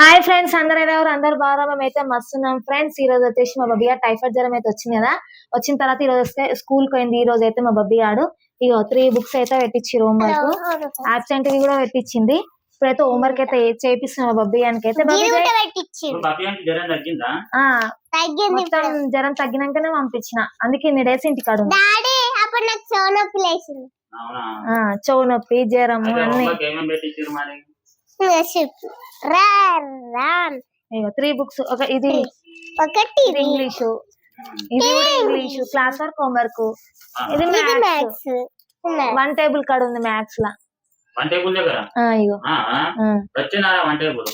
Hi friends అందరు ఉన్నారు? అందరు బాగా మేమైతే మస్తున్నాం. ఫ్రెండ్స్ ఈ రోజు వచ్చేసి మా బబ్బీ గారు టైఫాయిడ్ జ్వరం అయితే వచ్చింది కదా. వచ్చిన తర్వాత ఈ రోజు వస్తే స్కూల్కి పోయింది. ఈ రోజు అయితే మా బబ్బీ గాడు ఇగో త్రీ బుక్స్ అయితే పెట్టించి హోంవర్క్. ఆబ్సెంట్ కూడా పెట్టించింది. ఇప్పుడైతే హోంవర్క్ అయితే చేపిస్తున్నా మా బబ్బీ గానికి అయితే. కూడా జ్వరం మొత్తం తగ్గినాకనే పంపించిన. అందుకే ఇన్ని డేస్ ఇంటికి అప్పుడు నాకు చెవు నొప్పి జ్వరం అన్ని. త్రీ బుక్స్ ఒక ఇది ఒకటి ఇంగ్లీషు ఇది కూడా ఇంగ్లీషు క్లాస్ వర్క్ హోంవర్క్ ఇది మ్యాథ్స్ వన్ టేబుల్ కాడ ఉంది మ్యాథ్స్ లా. వన్ టేబుల్ దగ్గర? ఆ, ఇగో. ఆ, ఆ. ఆ. వచ్చిందా వన్ టేబుల్?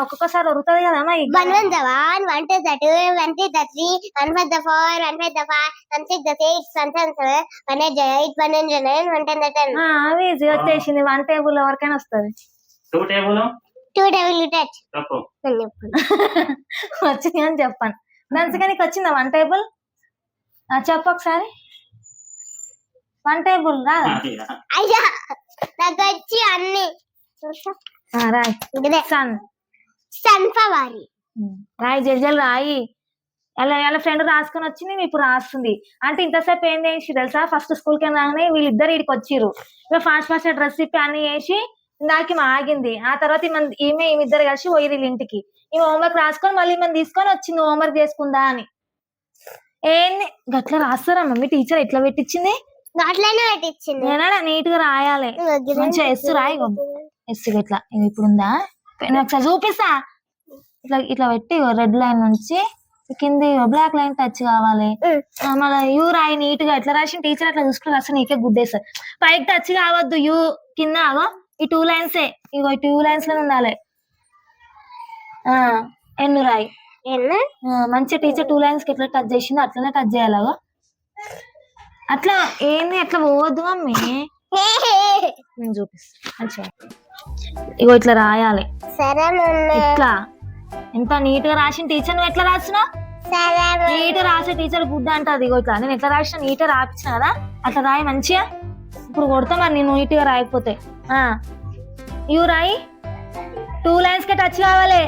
ఒక్కొక్కసారి ఉరుకుతుంది కదా one one the one one two the two one three the three one five the four one five the five one six the six one seven seven one eight one nine the nine one ten the ten అవి వచ్చేసింది. One table ఎవరికైనా వస్తుంది. Two table? Two double touch. చెప్పు. వచ్చింది అని చెప్పాను. దానికి నీకు వచ్చిందా వన్ టేబుల్? చెప్పు ఒకసారి. వన్ టేబుల్ రాదా అయ్యా నాకు వచ్చి అన్ని ఆ, రాయ్. ఇదే సన్ సన్ఫ్లవర్ రాయి జల్జల్ రాయి. అలా వాళ్ళ ఫ్రెండ్ రాసుకొని వచ్చింది ఇప్పుడు రాస్తుంది. అంటే ఇంతసేపు ఏం చేసి తెలుసా? ఫస్ట్ స్కూల్కి రాగానే వీళ్ళిద్దరు ఇక్కడికి వచ్చిర్రు. ఇక ఫాస్ట్ ఫాస్ట్ డ్రెస్ ఇప్పి అన్ని వేసి ఇందాక ఈమె ఆగింది. ఆ తర్వాత ఈమె ఈమె ఇద్దరు కలిసి పోయి వీళ్ళ ఇంటికి. ఈమె హోంవర్క్ రాసుకొని మళ్ళీ ఈమె తీసుకొని వచ్చింది హోంవర్క్ చేసుకుందా అని. ఏంది? గట్లా రాస్తారా మమ్మీ టీచర్ ఎట్లా పెట్టించింది? అట్లనే పెట్టించింది నేనా నీట్గా రాయాలి. మంచిగా ఎస్సు రాయి ఎస్సు ఇట్లా ఇది ఇప్పుడు ఉందా నేను ఒకసారి చూపిస్తా. ఇట్లా ఇట్లా పెట్టి రెడ్ లైన్ నుంచి కింది బ్లాక్ లైన్ టచ్ కావాలి. మళ్ళీ యూ రాయి నీట్గా ఎట్లా రాసిన టీచర్ అట్లా చూసుకుని రాస్తే నీకే గుద్దేస్తారు పైకి టచ్ కావద్దు యూ కింద ఆగో. ఈ టూ లైన్స్. ఇగో ఈ టూ లైన్స్లో ఉండాలి. ఆ ఎన్ను రాయి. మంచి టీచర్ టూ లైన్స్కి ఎట్లా టచ్ చేసిందో అట్లనే టచ్ చేయాలగో అట్లా ఏంది అట్లా పోవద్దు మమ్మీ. నేను చూపిస్తా. ఇగో ఇట్లా రాయాలి. సరే ఇట్లా. ఎంత నీట్గా రాసిన టీచర్ నువ్వు ఎట్లా రాసినావు. నీట్ రాసే టీచర్ గుడ్ అంటది. ఇగో ఇట్లా. నేను ఎట్లా రాసిన నీట్ రాపించిన కదా అట్లా రాయి మంచిగా. ఇప్పుడు కొడతా మరి నేను నీట్గా రాయకపోతే ఇవి రాయి. టూ లైన్స్కి టచ్ కావాలి.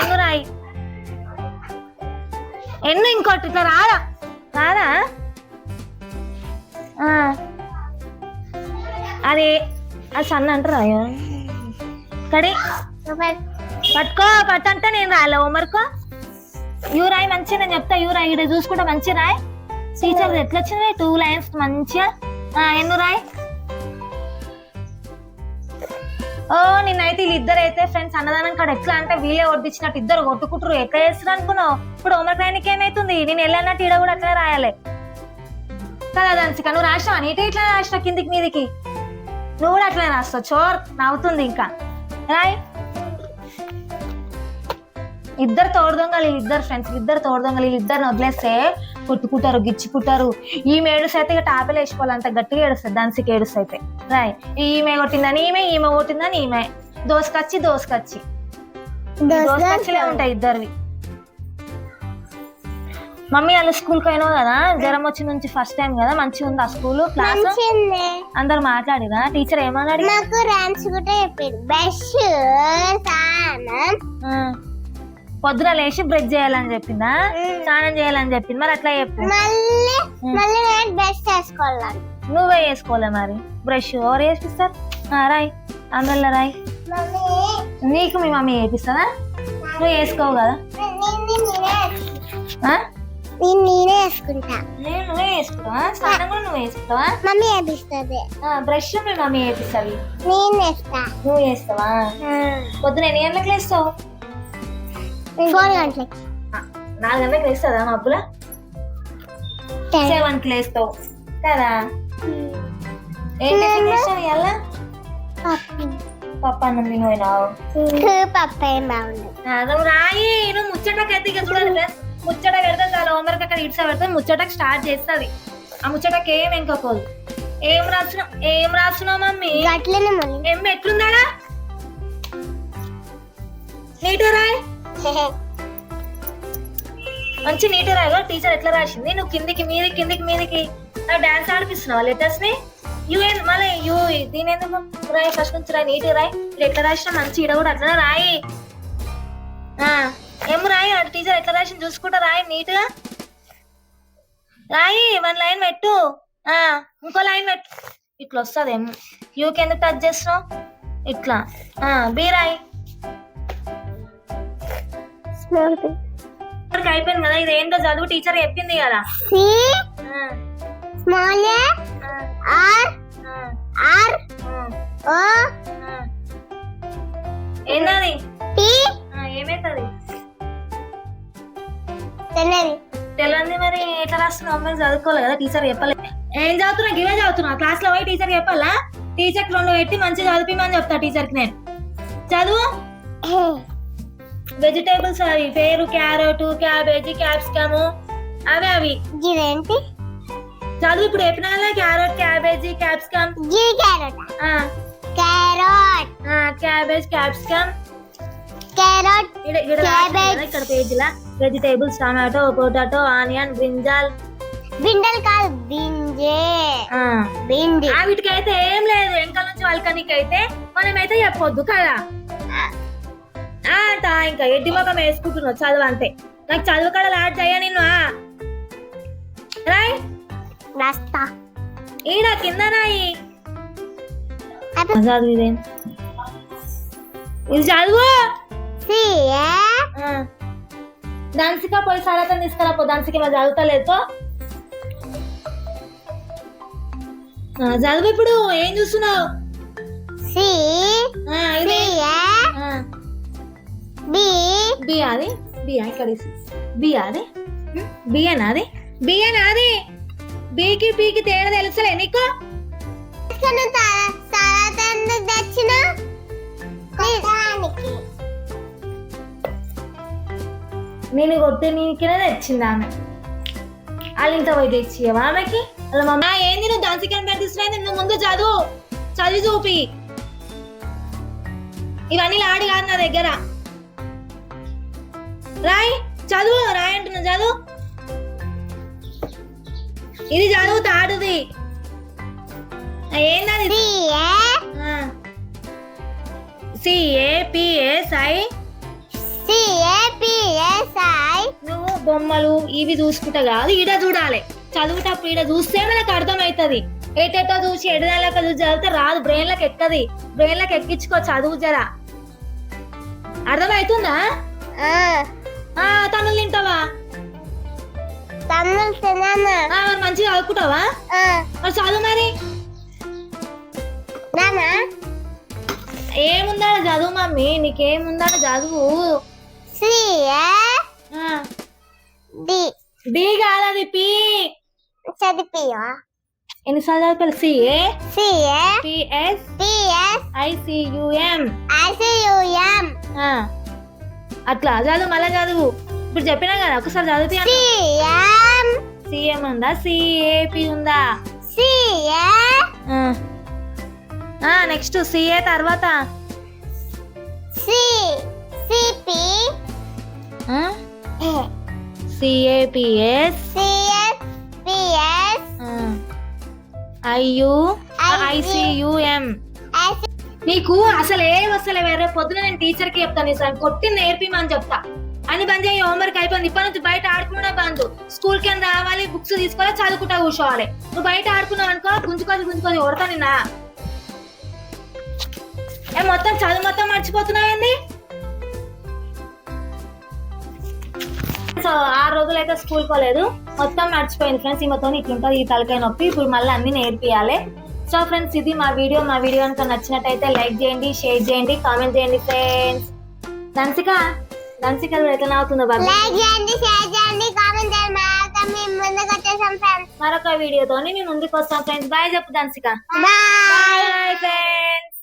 ఎన్ను రాయి? ఎన్ను ఇంకోటి? ఇట్లా రాదా రాదా? ఆ. అది అది సన్న అంటారా? కడి. పట్టుకో పట్టంటే నేను రాలే. హోంవర్క్ యూ రాయి మంచిగా నేను చెప్తా. యూ రాయి ఇక్కడ చూసుకుంటే మంచి రాయి. టీచర్ ఎట్లా వచ్చింది టూ లైన్స్ మంచిగా. ఎన్ను రాయి? ఓ నిన్నైతే వీళ్ళిద్దరు అయితే ఫ్రెండ్స్ అన్నదానం కాడ ఎట్లా అంటే వీలే ఒడ్డించినట్టు ఇద్దరు కొట్టుకుంటారు ఎట్లా చేస్తారు అనుకున్నావు? ఇప్పుడు హోంవర్క్ రాయనికి ఏమైతుంది? నేను వెళ్ళన్నట్టు ఈడ కూడా అట్లా రాయాలి. కదా దానికి నువ్వు రాసినావా? నీటి ఇట్లా రాసినావు కిందికి మీదికి? నువ్వు కూడా అట్లనే రాస్తావు. చోర్ నవ్వుతుంది ఇంకా. రాయ్. ఇద్దరు తోడు దొంగలు ఇద్దరు ఫ్రెండ్స్ ఇద్దరు తోడు దొంగలు ఇద్దరు వదిలేస్తే కొట్టుకుంటారు గిచ్చుకుంటారు ఈ మేడుస్ అయితే ఇక టాపలు వేసుకోవాలి అంత గట్టిగా ఏడుస్తుంది. దానికి ఏడుస్ అయితే రాయ్. ఈమె కొట్టిందని ఈమె ఈమె కొట్టిందని ఈమె. దోసకచ్చి. దోసకచ్చి దోసకచ్చిలే ఉంటాయి ఇద్దరివి. మమ్మీ వాళ్ళ స్కూల్కి అయినావు కదా? జ్వరం వచ్చి నుంచి ఫస్ట్ టైం కదా? మంచిగా ఉంది ఆ స్కూల్? క్లాస్? అందరు మాట్లాడిరా. టీచర్ ఏమన్నాడు? నాకు కూడా బ్రష్. పొద్దున లేచి బ్రష్ చేయాలని చెప్పిందా? స్నానం చేయాలని చెప్పింది. మరి అట్లా చెప్పు. మళ్ళీ మళ్ళీ నేను బ్రష్ చేసుకోవాలి నువ్వే వేసుకోలే మరి? బ్రష్ ఎవరు వేసిస్తారు రాయ్. అందులో రాయ్. నీకు మీ మమ్మీ వేపిస్తుందా నువ్వు వేసుకోవు కదా? నేను నేనే వేసుకుంటా. నేను నువ్వే వేసుకుంటావా స్నానం కూడా నువ్వు వేసుకుంటావా మమ్మీ వేపిస్తుంది. బ్రష్ మీ మమ్మీ వేపిస్తుంది నేను వేస్తా. నువ్వు వేస్తావా? పొద్దున ఎన్ని గంటలకు లేస్తావు? ఫోర్ గంటలకి. నాలుగు గంటలకు లేస్తుందా మబ్బుల సెవెన్కి లేస్తావు. కదా? ఏం టిఫిన్ చేస్తావు ఇవాళ? పప్పు. అన్నం తినపోయినావు పప్పు ఏం బాగుంది రాయి నువ్వు ముచ్చటకి అయితే ఇక చూడాలి ముచ్చట పెడితే చాలా హోంవర్క్ అక్కడ ఇట్స్ పెడితే ముచ్చటకి స్టార్ట్ చేస్తుంది. ఆ ముచ్చటకి ఏం ఎంకపోదు ఏం రాస్తున్నావు ఏం రాస్తున్నావు మమ్మీ? గట్లనే మళ్ళీ. ఏం ఎట్లుందాడా? నీట్ రాయ్. మంచి నీట్ రాయగా టీచర్ ఎట్లా రాసింది? నువ్వు కిందికి మీది కిందికి మీదికి. డాన్స్ ఆడిపిస్తున్నావు లెటర్స్ని? యూ మళ్ళీ యూ దీని రాయి ఫస్ట్ నుంచి రాయి నీట్ రాయి. ఎట్లా రాసిన మంచి ఇడ కూడా అట్లా రాయి. రాయి టీచర్ ఎట్లా రాసిన చూసుకుంటా రాయి నీట్గా రాయి వన్ లైన్ పెట్టు. ఆ ఇంకో లైన్ పెట్టు. ఇట్లా వస్తుంది ఏమో యూకి ఎందుకు టచ్ చేస్తున్నావు? ఇట్లా. ఆ బి రాయి. అయిపోయింది కదా ఇది ఏంటో చదువు టీచర్ చెప్పింది కదా. Small R. ఆర్. ఓ. ఆ, ఏమైతుంది? తెల్లది. తెలియంది మరి ఎట్లా రాస్తున్నా అమ్మాయి చదువుకోలేదు కదా టీచర్ చెప్పలే. ఏం చదువుతున్నా గివే చదువుతున్నా క్లాస్లో పోయి టీచర్ చెప్పాలా? టీచర్ రెండు పెట్టి మంచిగా చదివిమని చెప్తా టీచర్కి నేను. చదువు. వెజిటేబుల్స్ అవి పేరు క్యారెట్ క్యాబేజీ క్యాప్సికమ్ అవి అవి. గిదేంటి చదువు ఇప్పుడు చెప్పినా కదా carrot cabbage capsicum carrot carrot cabbage capsicum carrot ఇక్కడ ఇక్కడ పేజీలా? Vegetables tomato potato onion brinjal. Bundle కాదు బింజే. ఆ. బిండి. ఆ వీటికైతే ఏం లేదు. వెనకాల నుంచి వాళ్ళకనికి అయితే మనమైతే చెప్పొద్దు కదా. ఆ, తా ఇంకా ఎడ్డి ముఖం వేసుకుంటున్నావు చదువు అంతే. నాకు చదువు కడ లాట్ చేయ నిన్ను ఆ. రాయ్. రాస్తా. ఈడ కింద రాయి. చదువు ఇదేం? ఇది చదువు. డాన్సిక పోయి సరతం తీసుకురా పో డాన్సిక మరి చదువుతలేదు? చదువు ఇప్పుడు ఏం చూస్తున్నావు? సి ఆ, ఇదే. సి ఆ. బి. బి అది బి ఇక్కడ బి అది. బి అని అది? బి అని అది? బికి పీకి తేడా తెలుసలే నీకు? తెచ్చిన నేను కొట్టే నీకే తెచ్చింది ఆమె? వాళ్ళ ఇంత పోయి తెచ్చియవా ఆమెకి? వాళ్ళ మమ్మ "ఆ, ఏంది నువ్వు దాన్సికని పెట్టిస్తున్నాయి నువ్వు ముందు చదువు. చదివి చూపి. ఇవన్నీ లాడి కాదు నా దగ్గర. రాయ్ చదువు రాయ్ అంటున్నా చదువు. ఇది చదువు తాడుది. ఏందది? సి సిఏపిఎస్ఐ బొమ్మలు ఇవి చూసుకుంటా కాదు ఈడ చూడాలి. చదువుటప్పుడు ఈడ చూస్తే మనకు అర్థమవుతుంది. ఏటేటో చూసి ఎడదాలక చూసి చదివితే రాదు బ్రెయిన్లకు ఎక్కది? బ్రెయిన్లకు ఎక్కించుకో చదువు జరా. అర్థమవుతుందా? ఆ. తమిళ తింటావా? తమిళ తిన్నాను మంచిగా చదువుకుంటావా మరి చదువు మరి? నానా? ఏముందా చదువు మమ్మీ నీకేముందా చదువు? డి. డి కాదది పి. చదివియా ఎన్నిసార్లు చదువుకోవాలి CA C PS P S? ICUM ICUM అట్లా చదువు మళ్ళా చదువు. ఇప్పుడు చెప్పినా కదా ఒకసారి చదివి సిఎం సిఎం ఉందా? సిఏపి ఉందా? సిఏ నెక్స్ట్ సిఏ తర్వాత? C CP CAPS CS PS IU. ICUM IC నీకు అసలు ఏ వస్తలే వేరే పొద్దున నేను టీచర్కి చెప్తాను ఈసారి కొట్టి నేర్పిమని చెప్తా. అని బంద్ చేయి హోంవర్క్ అయిపోయింది. ఇప్పటి నుంచి బయట ఆడుకునే బంద్. స్కూల్కి రావాలి? బుక్స్ తీసుకోవాలి చదువుకుంటా కూర్చోవాలి. నువ్వు బయట ఆడుకున్నావు అనుకో గుంజుకొని గుంజుకొని కొడతా నిన్న. ఏ మొత్తం చదువు మొత్తం మర్చిపోతున్నావేంది? సో ఆరు రోజులు అయితే స్కూల్ పోలేదు. మొత్తం మర్చిపోయింది ఫ్రెండ్స్ ఈమెతో ఇట్లుంటుంది ఈ తలకాయ నొప్పి. ఇప్పుడు మళ్ళీ అన్ని నేర్పియాలి. సో ఫ్రెండ్స్ ఇది మా వీడియో. మా వీడియో కనుక నచ్చినట్టయితే లైక్ చేయండి షేర్ చేయండి కామెంట్ చేయండి ఫ్రెండ్స్. దంసిక దంసిక ఎట్లా బాబు? ఫ్రెండ్స్. మరొక వీడియోతోని మేము ముందుకు వస్తాం ఫ్రెండ్స్. బాయ్ చెప్పు దంసిక బాయ్. ఫ్రెండ్స్.